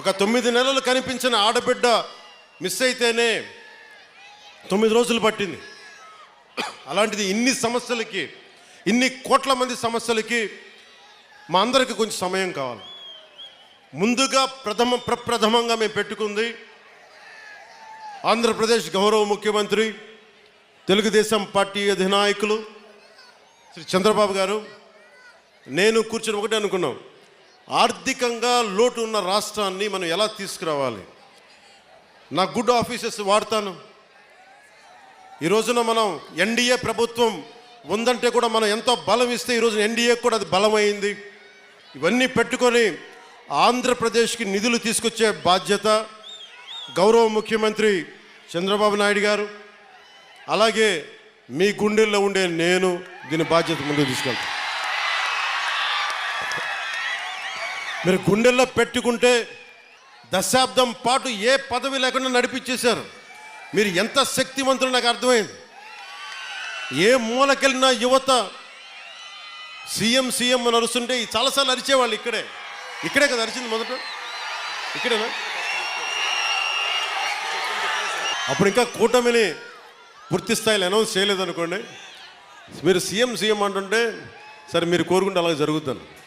ఒక తొమ్మిది నెలలు కనిపించిన ఆడబిడ్డ మిస్ అయితేనే తొమ్మిది రోజులు పట్టింది. అలాంటిది ఇన్ని సమస్యలకి ఇన్ని కోట్ల మంది సమస్యలకి మా అందరికి కొంచెం సమయం కావాలి. ముందుగా ప్రథమ ప్రప్రథమంగా మేము పెట్టుకుంది ఆంధ్రప్రదేశ్ గౌరవ ముఖ్యమంత్రి తెలుగుదేశం పార్టీ అధినాయకులు శ్రీ చంద్రబాబు గారు. నేను కూర్చొని ఒకటే అనుకున్నాం. ఆర్థికంగా లోటు ఉన్న రాష్ట్రాన్ని మనం ఎలా తీసుకురావాలి? నా గుడ్ ఆఫీసెస్ వాడతాను. ఈ రోజున మనం ఎన్డీఏ ప్రభుత్వం ఉందంటే కూడా మనం ఎంతో బలం ఇస్తే ఈరోజు ఎన్డీఏ కూడా అది బలమైంది. ఇవన్నీ పెట్టుకొని ఆంధ్రప్రదేశ్కి నిధులు తీసుకొచ్చే బాధ్యత గౌరవ ముఖ్యమంత్రి చంద్రబాబు నాయుడు గారు. అలాగే మీ గుండెల్లో ఉండే నేను దీని బాధ్యత ముందుకు తీసుకెళ్తాను. మీరు గుండెల్లో పెట్టుకుంటే దశాబ్దం పాటు ఏ పదవి లేకుండా నడిపించేశారు. మీరు ఎంత శక్తివంతులు నాకు అర్థమైంది. ఏ మూలకెళ్ళిన యువత సీఎం సీఎం అని అరుస్తుంటే చాలాసార్లు అరిచేవాళ్ళు ఇక్కడే. ఇక్కడే కదా అరిచింది మొదట? ఇక్కడేనా? అప్పుడు ఇంకా కూటమిని పూర్తి స్థాయిలో అనౌన్స్ చేయలేదనుకోండి. మీరు సీఎం సీఎం అంటుంటే సరే మీరు కోరుకుంటే అలాగే జరుగుద్దాను.